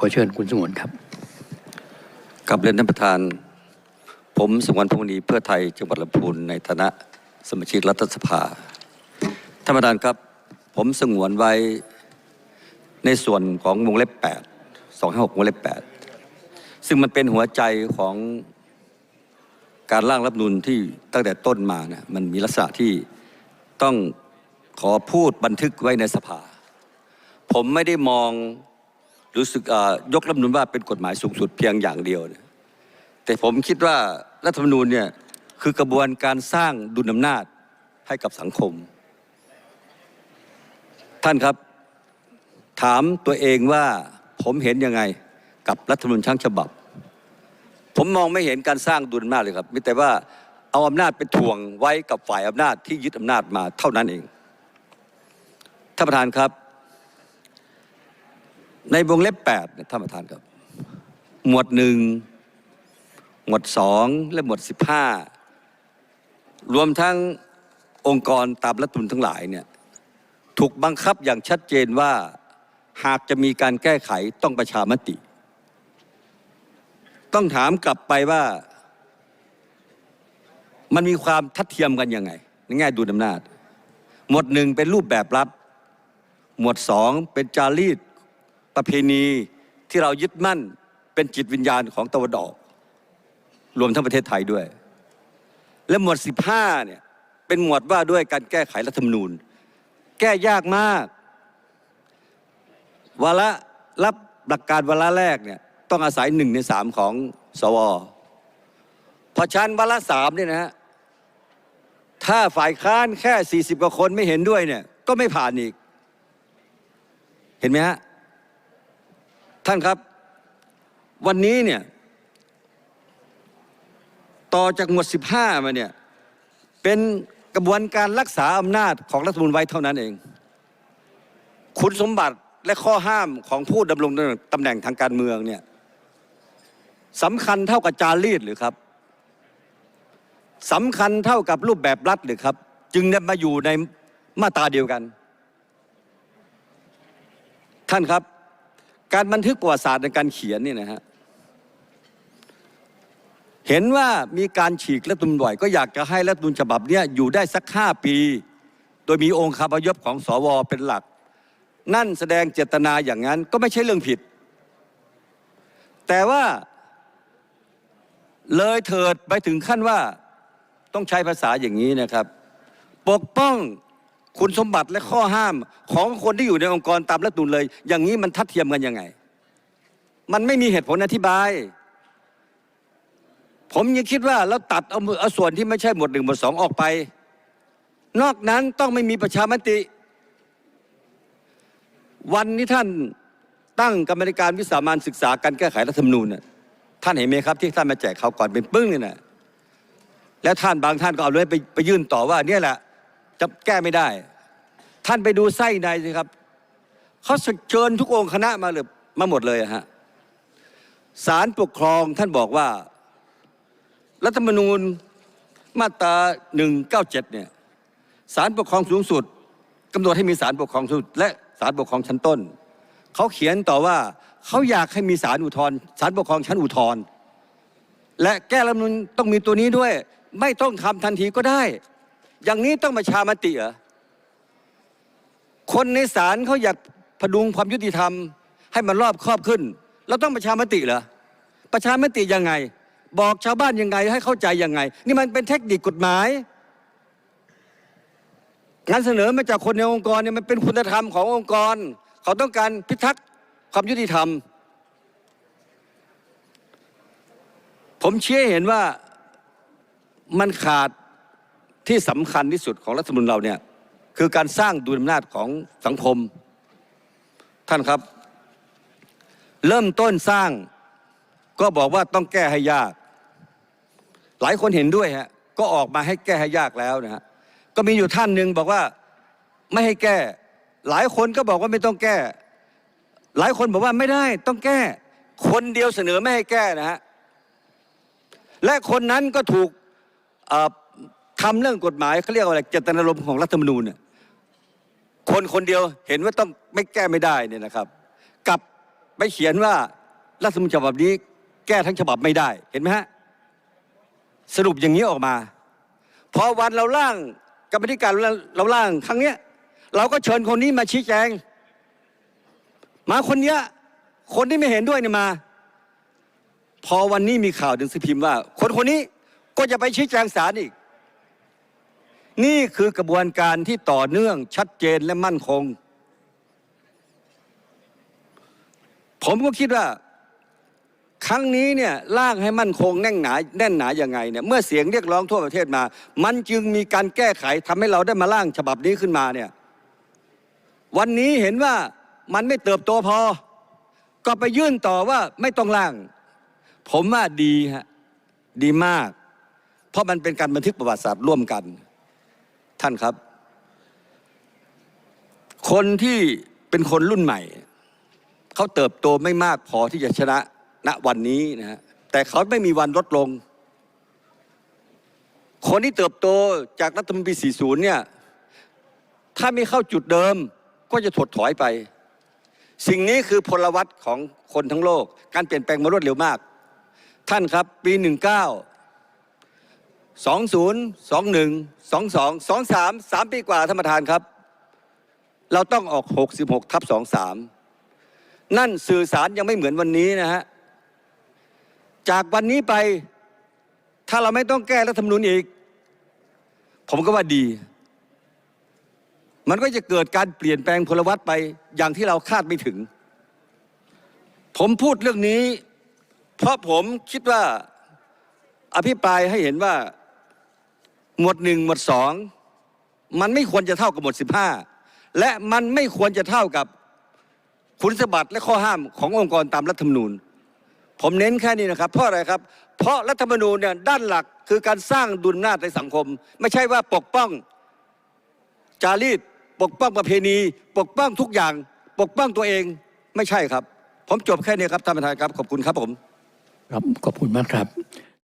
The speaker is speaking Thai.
ขอเชิญคุณสงวนครับกับเรียนท่านประธาน ผมสงวนพงษ์นีเพื่อไทยจังหวัดลำพูนในฐานะสมาชิกรัฐสภาท่านประธานครับ ผมสงวนไว้ในส่วนของวงเล็บ 8 256วงเล็บ 8 ซึ่งมันเป็นหัวใจของการร่างรัฐธรรมนูลที่ตั้งแต่ต้นมานะมันมีลักษณะที่ต้องขอพูดบันทึกไว้ในสภา ผมไม่ได้มอง รู้สึกเอ่อยกรัฐมนูญว่าเป็นกฎหมายสูงสุดเพียงอย่างเดียวนะแต่ผมคิดว่ารัฐธรรมนูญเนี่ยคือกระบวนการสร้างดุลอำนาจให้กับสังคม ท่านครับถามตัวเองว่าผมเห็นยังไงกับรัฐธรรมนูญทั้งฉบับ ผมมองไม่เห็นการสร้างดุลอำนาจเลยครับมีแต่ว่าเอาอำนาจไปถ่วงไว้กับฝ่ายอำนาจที่ยึดอำนาจมาเท่านั้นเองท่านประธานครับ ในวงเล็บ8เนี่ยท่านประธานครับ หมวดหนึ่งหมวดสองและหมวดสิบห้ารวมทั้งองค์กรตามรัฐมนทั้งหลายเนี่ยถูกบังคับอย่างชัดเจนว่าหากจะมีการแก้ไขต้องประชามติ ต้องถามกลับไปว่า มันมีความทัดเทียมกันยังไงในแง่ดูอำนาจ หมวดหนึ่งเป็นรูปแบบรัฐหมวดสองเป็นจารีต ประเพณีที่เรายึดมั่นเป็นจิตวิญญาณของตะวันออก รวมทั้งประเทศไทยด้วย และหมวด 15เนี่ยเป็นหมวดว่าด้วยการแก้ไขรัฐธรรมนูญ แก้ยากมาก วาระรับหลักการวาระแรกเนี่ยต้องอาศัยหนึ่งในสามของสวพอชั้นวาระสามเนี่ยนะฮะถ้าฝ่ายค้านแค่ 40 กว่าคนไม่เห็นด้วยเนี่ย ก็ไม่ผ่านอีก เห็นไหมฮะ ท่านครับวันนี้เนี่ยต่อจากหมวด 15 มาเนี่ยเป็นกระบวนการรักษาอำนาจของรัฐมนูญไว้เท่านั้นเอง คุณสมบัติและข้อห้ามของผู้ดำรงตำแหน่งทางการเมืองเนี่ยสำคัญเท่ากับจารีตหรือครับสำคัญเท่ากับรูปแบบรัฐหรือครับ จึงได้มาอยู่ในมาตราเดียวกัน ท่านครับ การบันทึกประวัติศาสตร์ในการเขียนนี่นะฮะเห็นว่ามีการฉีกรัฐธรรมนูญบ่อยก็อยากจะให้รัฐธรรมนูญฉบับนี้อยู่ได้สักห้าปี โดยมีองค์คาพยพของสวเป็นหลัก นั่นแสดงเจตนาอย่างนั้นก็ไม่ใช่เรื่องผิด แต่ว่าเลยเถิดไปถึงขั้นว่าต้องใช้ภาษาอย่างนี้นะครับ ปกป้อง คุณสมบัติและข้อห้ามของคนที่อยู่ในองค์กรตามรัฐธรรมนูญเลย อย่างนี้มันทัดเทียมกันยังไง มันไม่มีเหตุผลอธิบาย ผมยังคิดว่าเราตัดเอาเอาส่วนที่ไม่ใช่หมวดหนึ่งหมวดสองออกไป นอกนั้นต้องไม่มีประชามติ วันนี้ท่านตั้งกรรมการวิสามันศึกษาการแก้ไขรัฐธรรมนูญน่ะท่านเห็นไหมครับที่ท่านมาแจกเขาวก่อนเป็นปึ้งเนี่ยนะแล้วท่านบางท่านก็เอาเลยไปไปยื่นต่อว่าเนี่ยแหละ จะแก้ไม่ได้ ท่านไปดูไส้ในสิครับเขาเชิญทุกองค์คณะมาเลยมาหมดเลยฮะศาลปกครองท่านบอกว่า รัฐธรรมนูญมาตรา197เนี่ยศาลปกครองสูงสุดกำหนดให้มีศาลปกครองสูงสุด และศาลปกครองชั้นต้นเขาเขียนต่อว่าเขาอยากให้มีศาลอุทธรณ์ศาลปกครองชั้นอุทธรและแก้รัฐธรรมนูญต้องมีตัวนี้ด้วย ไม่ต้องทำทันทีก็ได้ อย่างนี้ต้องประชามติเหรอคนในศาลเขาอยากพดุงความยุติธรรม ให้มันรอบครอบขึ้น เราต้องประชามติเหรอประชามติยังไง บอกชาวบ้านยังไงให้เข้าใจยังไง นี่มันเป็นเทคนิคกฎหมายงานเสนอมาจากคนในองค์กรเนี่ยมันเป็นคุณธรรมขององค์กร เขาต้องการพิทักษ์ความยุติธรรม ผมเชื่อเห็นว่ามันขาด ที่สำคัญที่สุดของรัฐธรรมนูญเราเนี่ยคือการสร้างดุลอำนาจของสังคม ท่านครับ เริ่มต้นสร้างก็บอกว่าต้องแก้ให้ยาก หลายคนเห็นด้วยฮะก็ออกมาให้แก้ให้ยากแล้วนะฮะก็มีอยู่ท่านหนึ่งบอกว่าไม่ให้แก้ หลายคนก็บอกว่าไม่ต้องแก้ หลายคนบอกว่าไม่ได้ต้องแก้ คนเดียวเสนอไม่ให้แก้นะฮะและคนนั้นก็ถูกอ่อ ทำเรื่องกฎหมายเขาเรียกว่าอะไรเจตนารมณ์ของรัฐธรรมนูญเนี่ยคนคนเดียวเห็นว่าต้องไม่แก้ไม่ได้เนี่ยนะครับกับไปเขียนว่ารัฐธรรมนูญฉบับนี้ แก้ทั้งฉบับไม่ได้เห็นไหมฮะสรุปอย่างนี้ออกมาพอวันเราล่างกรรมธิการเราเราล่างครั้งเนี้ย เราก็เชิญคนนี้มาชี้แจง มาคนเนี้ยคนที่ไม่เห็นด้วยเนี่ยมา พอวันนี้มีข่าวถึงสิพิมพ์ว่า คนคนนี้ก็จะไปชี้แจงศาลอีก นี่คือกระบวนการที่ต่อเนื่องชัดเจนและมั่นคง ผมก็คิดว่า ครั้งนี้เนี่ยร่างให้มั่นคงแน่นหนาแน่นหนาอย่างไงเนี่ยเมื่อเสียงเรียกร้องทั่วประเทศมา มันจึงมีการแก้ไขทำให้เราได้มาร่างฉบับนี้ขึ้นมาเนี่ยวันนี้เห็นว่ามันไม่เติบโตพอ ก็ไปยื่นต่อว่าไม่ต้องร่าง ผมว่าดีฮะดีมาก เพราะมันเป็นการบันทึกประวัติศาสตร์ร่วมกัน ท่านครับ คนที่เป็นคนรุ่นใหม่ เขาเติบโตไม่มากพอที่จะชนะณวันนี้นะฮะแต่เขาไม่มีวันลดลง คนที่เติบโตจากรัฐธรรมนูญปี 40 เนี่ย ถ้าไม่เข้าจุดเดิมก็จะถดถอยไป สิ่งนี้คือพลวัตของคนทั้งโลก การเปลี่ยนแปลงมารวดเร็วมาก ท่านครับปี 19 20 21 22 23 3ปีกว่าท่านประธานครับ เราต้องออก66ทับ23นั่นสื่อสารยังไม่เหมือนวันนี้นะฮะ จากวันนี้ไปถ้าเราไม่ต้องแก้รัฐธรรมนูญอีก ผมก็ว่าดี มันก็จะเกิดการเปลี่ยนแปลงพลวัตไปอย่างที่เราคาดไม่ถึง ผมพูดเรื่องนี้ เพราะผมคิดว่าอภิปรายให้เห็นว่า หมวดหนึ่งหมวดสองมันไม่ควรจะเท่ากับหมวดสิบห้าและมันไม่ควรจะเท่ากับคุณสมบัติและข้อห้ามขององค์กรตามรัฐธรรมนูญ ผมเน้นแค่นี้นะครับ เพราะอะไรครับ เพราะรัฐธรรมนูญเนี่ยด้านหลักคือการสร้างดุลอำนาจในสังคม ไม่ใช่ว่าปกป้องจารีตปกป้องประเพณี ปกป้องทุกอย่าง ปกป้องตัวเองไม่ใช่ครับ ผมจบแค่นี้ครับท่านประธานครับขอบคุณครับผม ครับขอบคุณมากครับ